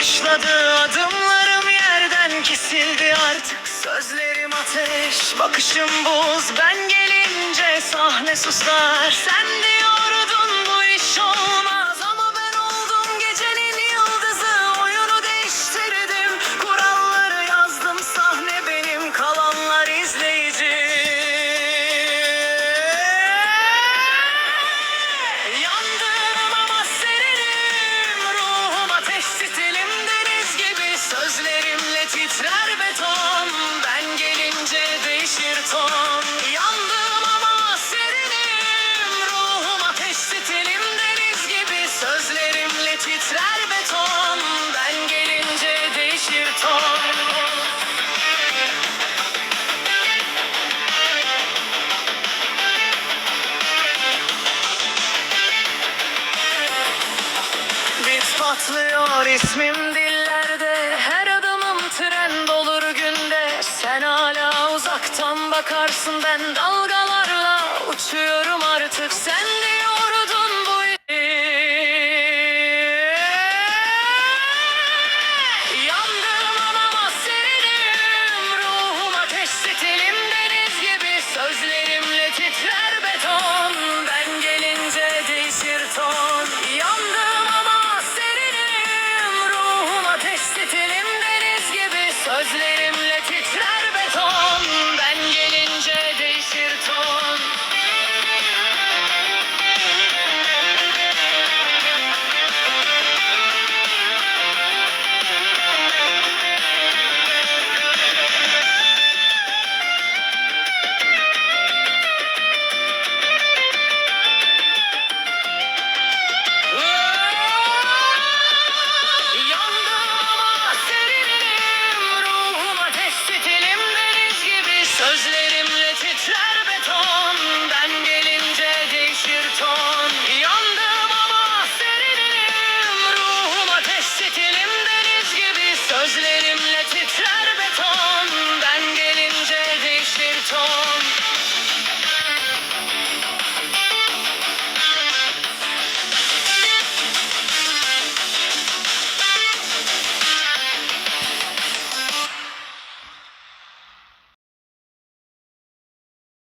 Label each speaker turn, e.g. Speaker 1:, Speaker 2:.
Speaker 1: Başladı adımlarım yerden kesildi. Artık Sözlerim ateş, bakışım buz. Ben gelince sahne susar Sen de patlıyor ismim dillerde. Her adımım tren dolur günde. Sen hala uzaktan bakarsın. Ben dalgalarla Uçuyorum artık. Sen diyor